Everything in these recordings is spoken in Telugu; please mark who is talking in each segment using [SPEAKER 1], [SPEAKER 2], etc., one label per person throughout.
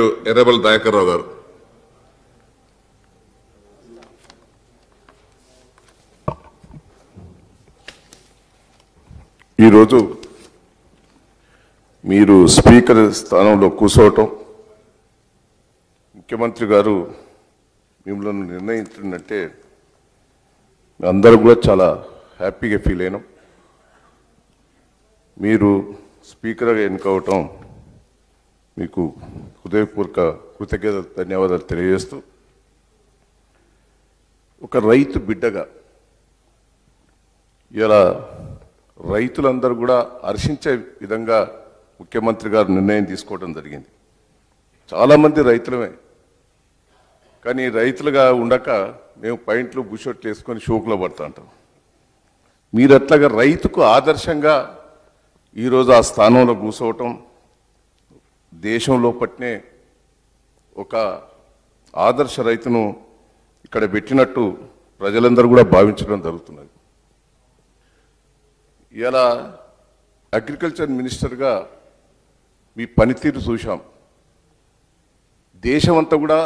[SPEAKER 1] ఎర్రబల్ దయాకర్ రావు గారు.
[SPEAKER 2] ఈరోజు మీరు స్పీకర్ స్థానంలో కూర్చోవటం ముఖ్యమంత్రి గారు మిమ్మల్ని నిర్ణయించినట్టే అందరూ కూడా చాలా హ్యాపీగా ఫీల్ అయినాం. మీరు స్పీకర్గా ఎన్నుకోవటం మీకు హృదయపూర్వక కృతజ్ఞత ధన్యవాదాలు తెలియజేస్తూ ఒక రైతు బిడ్డగా ఇలా రైతులందరూ కూడా హర్షించే విధంగా ముఖ్యమంత్రి గారు నిర్ణయం తీసుకోవడం జరిగింది. చాలామంది రైతులమే. కానీ రైతులుగా ఉండక మేము పైంట్లు బుషొట్లు వేసుకొని షోకులో పడతా ఉంటాం. మీరు అట్లాగా రైతుకు ఆదర్శంగా ఈరోజు ఆ స్థానంలో కూర్చోవటం దేశంలో పట్నే ఒక ఆదర్శ రైతును ఇక్కడ పెట్టినట్టు ప్రజలందరూ కూడా భావించడం జరుగుతున్నది. ఇలా అగ్రికల్చర్ మినిస్టర్గా మీ పనితీరు చూశాం. దేశమంతా కూడా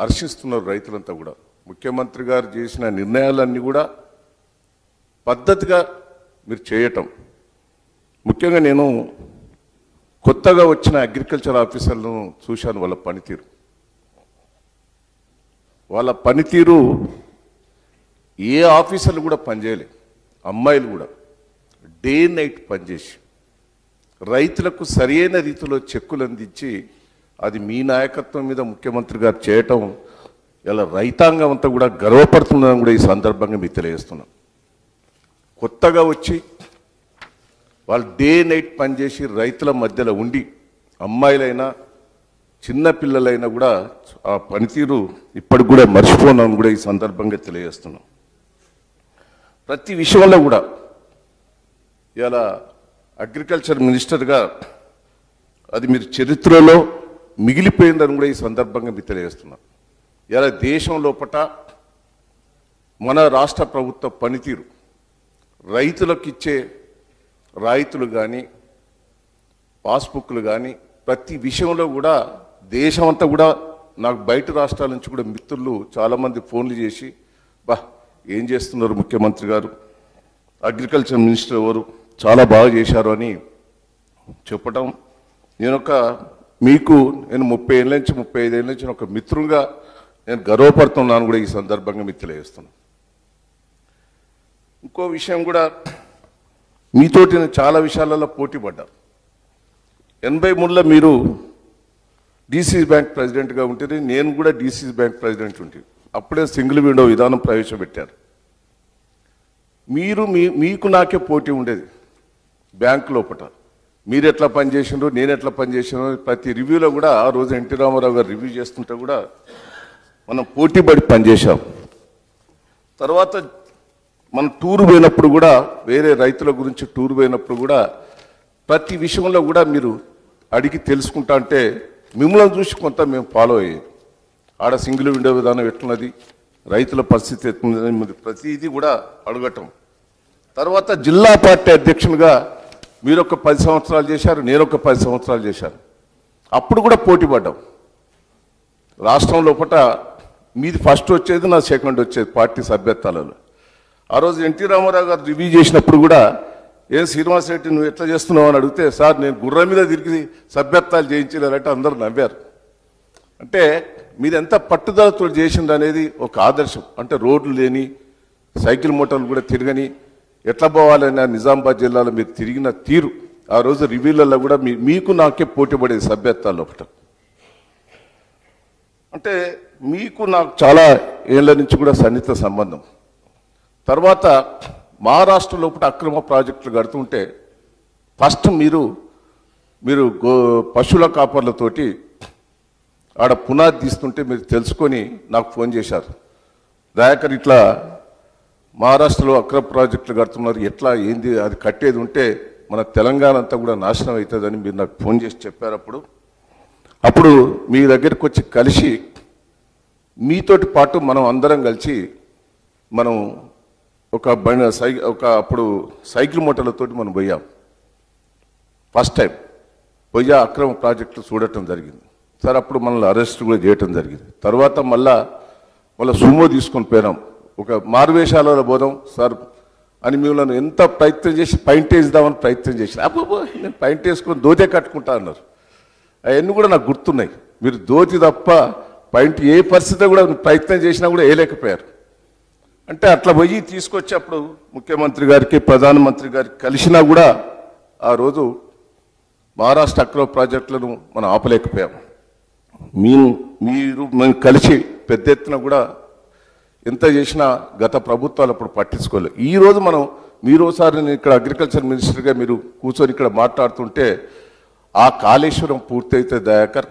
[SPEAKER 2] హర్షిస్తున్నారు రైతులంతా కూడా. ముఖ్యమంత్రి గారు చేసిన నిర్ణయాలన్నీ కూడా పద్ధతిగా మీరు చేయటం. ముఖ్యంగా నేను కొత్తగా వచ్చిన అగ్రికల్చర్ ఆఫీసర్లను చూశాను వాళ్ళ పనితీరు. వాళ్ళ పనితీరు ఏ ఆఫీసర్లు కూడా పనిచేయలే అమ్మాయిలు కూడా. డే నైట్ పనిచేసి రైతులకు సరైన రీతిలో చెక్కులు అందించి అది మీ నాయకత్వం మీద ముఖ్యమంత్రి గారు చేయటం ఇలా రైతాంగం అంతా కూడా గర్వపడుతుందని కూడా ఈ సందర్భంగా మీకు తెలియజేస్తున్నాం కొత్తగా వచ్చి వాళ్ళు డే నైట్ పనిచేసి రైతుల మధ్యలో ఉండి అమ్మాయిలైనా చిన్నపిల్లలైనా కూడా ఆ పనితీరు ఇప్పటికి కూడా మర్చిపోనని కూడా ఈ సందర్భంగా తెలియజేస్తున్నాం. ప్రతి విషయంలో కూడా ఇలా అగ్రికల్చర్ మినిస్టర్గా అది మీరు చరిత్రలో మిగిలిపోయిందని కూడా ఈ సందర్భంగా మీకు తెలియజేస్తున్నాం. ఇలా దేశం లోపట మన రాష్ట్ర ప్రభుత్వ పనితీరు రైతులకు ఇచ్చే రాయితులు కానీ పాస్బుక్లు కానీ ప్రతి విషయంలో కూడా దేశం అంతా కూడా నాకు బయట రాష్ట్రాల నుంచి కూడా మిత్రులు చాలామంది ఫోన్లు చేసి బా ఏం చేస్తున్నారు ముఖ్యమంత్రి గారు? అగ్రికల్చర్ మినిస్టర్ ఎవరు? చాలా బాగా చేశారు అని చెప్పటం. నేను ఒక మీకు నేను ముప్పై ఏళ్ళ నుంచి ముప్పై ఐదేళ్ళ నుంచి ఒక మిత్రుగా నేను గర్వపడుతున్నాను కూడా ఈ సందర్భంగా మీకు తెలియజేస్తున్నాను. ఇంకో విషయం కూడా మీతోటి నేను చాలా విషయాలలో పోటీ పడ్డా ఎనభై మూడులో మీరు డీసీసీ బ్యాంక్ ప్రెసిడెంట్గా ఉంటేనే నేను కూడా డీసీసీ బ్యాంక్ ప్రెసిడెంట్ ఉంటే అప్పుడే సింగిల్ విండో విధానం ప్రవేశపెట్టారు. మీరు మీ మీకు నాకే పోటీ ఉండేది బ్యాంక్ లోపల మీరు ఎట్లా పనిచేసినారు నేను ఎట్లా పనిచేసినాను ప్రతి రివ్యూలో కూడా ఆ రోజు ఎన్టీ రామారావు గారు రివ్యూ చేస్తుంటే కూడా మనం పోటీ పడి పనిచేశాం తర్వాత మనం టూర్ పోయినప్పుడు కూడా వేరే రైతుల గురించి టూర్ పోయినప్పుడు కూడా ప్రతి విషయంలో కూడా మీరు అడిగి తెలుసుకుంటా అంటే మిమ్మల్ని చూసి కొంత మేము ఫాలో అయ్యేది. ఆడ సింగిల్ విండో విధానం ఎట్లున్నది రైతుల పరిస్థితి ఎట్లున్నది మీరు ప్రతిదీ కూడా అడగటం. తర్వాత జిల్లా పార్టీ అధ్యక్షునిగా మీరు ఒక పది సంవత్సరాలు చేశారు నేను ఒక పది సంవత్సరాలు చేశాను. అప్పుడు కూడా పోటీ పడ్డాం. రాష్ట్రం లోపల మీది ఫస్ట్ వచ్చేది నా సెకండ్ వచ్చేది పార్టీ సభ్యత్వాలలో. ఆ రోజు ఎన్టీ రామారావు గారు రివ్యూ చేసినప్పుడు కూడా ఏం శ్రీనివాస్ రెడ్డి నువ్వు ఎట్లా చేస్తున్నావు? అని అడిగితే సార్ నేను గుర్రం మీద తిరిగి సభ్యత్వాలు చేయించలేరంటే అందరూ నవ్వారు. అంటే మీరు ఎంత పట్టుదలతో చేసింది అనేది ఒక ఆదర్శం. అంటే రోడ్లు లేని సైకిల్ మోటార్లు కూడా తిరగని ఎట్లా పోవాలని నిజామాబాద్ జిల్లాలో మీరు తిరిగిన తీరు ఆ రోజు రివ్యూలలో కూడా మీ మీకు నాకే పోటీ పడేది సభ్యత్వాలు ఒకటి. అంటే మీకు నాకు చాలా ఏళ్ళ నుంచి కూడా సన్నిహిత సంబంధం. తర్వాత మహారాష్ట్ర లోపల అక్రమ ప్రాజెక్టులు కడుతుంటే ఫస్ట్ మీరు మీరు గో పశువుల కాపర్లతోటి ఆడ పునాది తీస్తుంటే మీరు తెలుసుకొని నాకు ఫోన్ చేశారు. దయాకర్ ఇట్లా మహారాష్ట్రలో అక్రమ ప్రాజెక్టులు కడుతున్నారు ఎట్లా ఏంది అది కట్టేది ఉంటే మన తెలంగాణ అంతా కూడా నాశనం అవుతుందని మీరు నాకు ఫోన్ చేసి చెప్పారు అప్పుడు. అప్పుడు మీ దగ్గరికి వచ్చి కలిసి మీతోటి పాటు మనం అందరం కలిసి మనం ఒక బండి సై ఒక అప్పుడు సైకిల్ మోటార్లతోటి మనం పోయాం. First time. పోయి అక్రమ ప్రాజెక్టులు చూడటం జరిగింది. సార్ అప్పుడు మనల్ని అరెస్ట్ కూడా చేయటం జరిగింది. తర్వాత మళ్ళా మళ్ళీ సుమో తీసుకొని పోయినాం. ఒక మారువేషాలలో పోదాం సార్ అని మిమ్మల్ని ఎంత ప్రయత్నం చేసి పైంట్ వేద్దామని ప్రయత్నం చేసిన అబ్బో నేను పైంట్ వేసుకొని దోతే కట్టుకుంటా అన్నారు. అవన్నీ కూడా నాకు గుర్తున్నాయి. మీరు దోతి తప్ప పైంట్ ఏ పరిస్థితి కూడా ప్రయత్నం చేసినా కూడా వేయలేకపోయారు. అంటే అట్లా పోయి తీసుకొచ్చేప్పుడు ముఖ్యమంత్రి గారికి ప్రధానమంత్రి గారికి కలిసినా కూడా ఆ రోజు మహారాష్ట్ర అక్రో ప్రాజెక్టులను మనం ఆపలేకపోయాం మేము మీరు మేము కలిసి పెద్ద ఎత్తున కూడా ఎంత చేసినా గత ప్రభుత్వాలు అప్పుడు పట్టించుకోలేదు ఈ రోజు మనం మీరు ఒకసారి నేను ఇక్కడ అగ్రికల్చర్ మినిస్టర్గా మీరు కూర్చొని ఇక్కడ మాట్లాడుతుంటే ఆ కాళేశ్వరం పూర్తయితే దయాకర్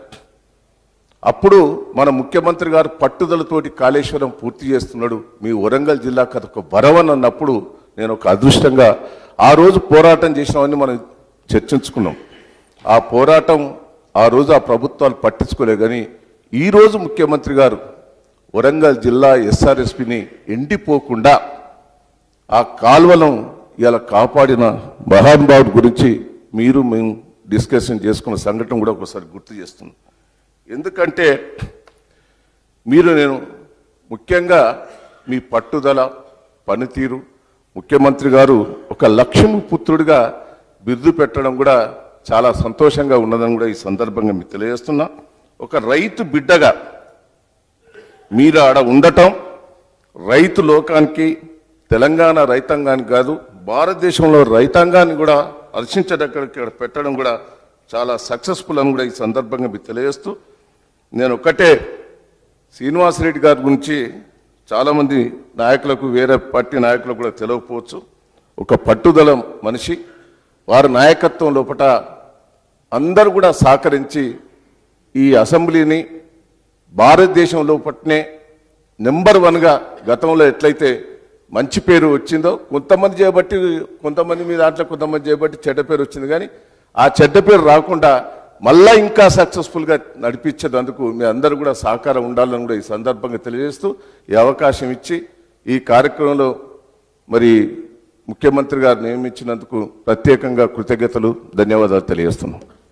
[SPEAKER 2] అప్పుడు మన ముఖ్యమంత్రి గారు పట్టుదలతోటి కాళేశ్వరం పూర్తి చేస్తున్నాడు. మీ వరంగల్ జిల్లాకు ఒక వరవన్ అన్నప్పుడు నేను ఒక అదృష్టంగా ఆ రోజు పోరాటం చేసినామని మనం చర్చించుకున్నాం. ఆ పోరాటం ఆ రోజు ఆ ప్రభుత్వాలు పట్టించుకోలే కానీ ఈరోజు ముఖ్యమంత్రి గారు వరంగల్ జిల్లా ఎస్ఆర్ఎస్పిని ఎండిపోకుండా ఆ కాల్వలం ఇలా కాపాడిన మహానుభావుడి గురించి మీరు మేము డిస్కషన్ చేసుకున్న సంఘటన కూడా ఒకసారి గుర్తు చేస్తున్నాం ఎందుకంటే మీరు నేను ముఖ్యంగా మీ పట్టుదల పనితీరు ముఖ్యమంత్రి గారు ఒక లక్ష్యం పుత్రుడిగా బిరుదు పెట్టడం కూడా చాలా సంతోషంగా ఉన్నదని కూడా ఈ సందర్భంగా మీకు తెలియజేస్తున్నా. ఒక రైతు బిడ్డగా మీరు ఆడ ఉండటం రైతు లోకానికి తెలంగాణ రైతాంగానికి కాదు భారతదేశంలో రైతాంగాన్ని కూడా హర్షించడానికి పెట్టడం కూడా చాలా సక్సెస్ఫుల్ అని కూడా ఈ సందర్భంగా మీకు తెలియజేస్తూ నేను ఒక్కటే శ్రీనివాసరెడ్డి గారి గురించి చాలామంది నాయకులకు వేరే పార్టీ నాయకులకు కూడా తెలియకపోవచ్చు ఒక పట్టుదల మనిషి. వారి నాయకత్వం లోపట అందరూ కూడా సహకరించి ఈ అసెంబ్లీని భారతదేశం లోపట్నే నెంబర్ వన్గా గతంలో ఎట్లయితే మంచి పేరు వచ్చిందో కొంతమంది చేయబట్టి కొంతమంది మీ దాంట్లో కొంతమంది చేయబట్టి చెడ్డ పేరు వచ్చింది కానీ ఆ చెడ్డ పేరు రాకుండా మళ్ళా ఇంకా సక్సెస్ఫుల్గా నడిపించేందుకు మీ అందరూ కూడా సహకారం ఉండాలని కూడా ఈ సందర్భంగా తెలియజేస్తూ ఈ అవకాశం ఇచ్చి ఈ కార్యక్రమంలో మరి ముఖ్యమంత్రి గారు నియమించినందుకు ప్రత్యేకంగా కృతజ్ఞతలు ధన్యవాదాలు తెలియజేస్తున్నాం.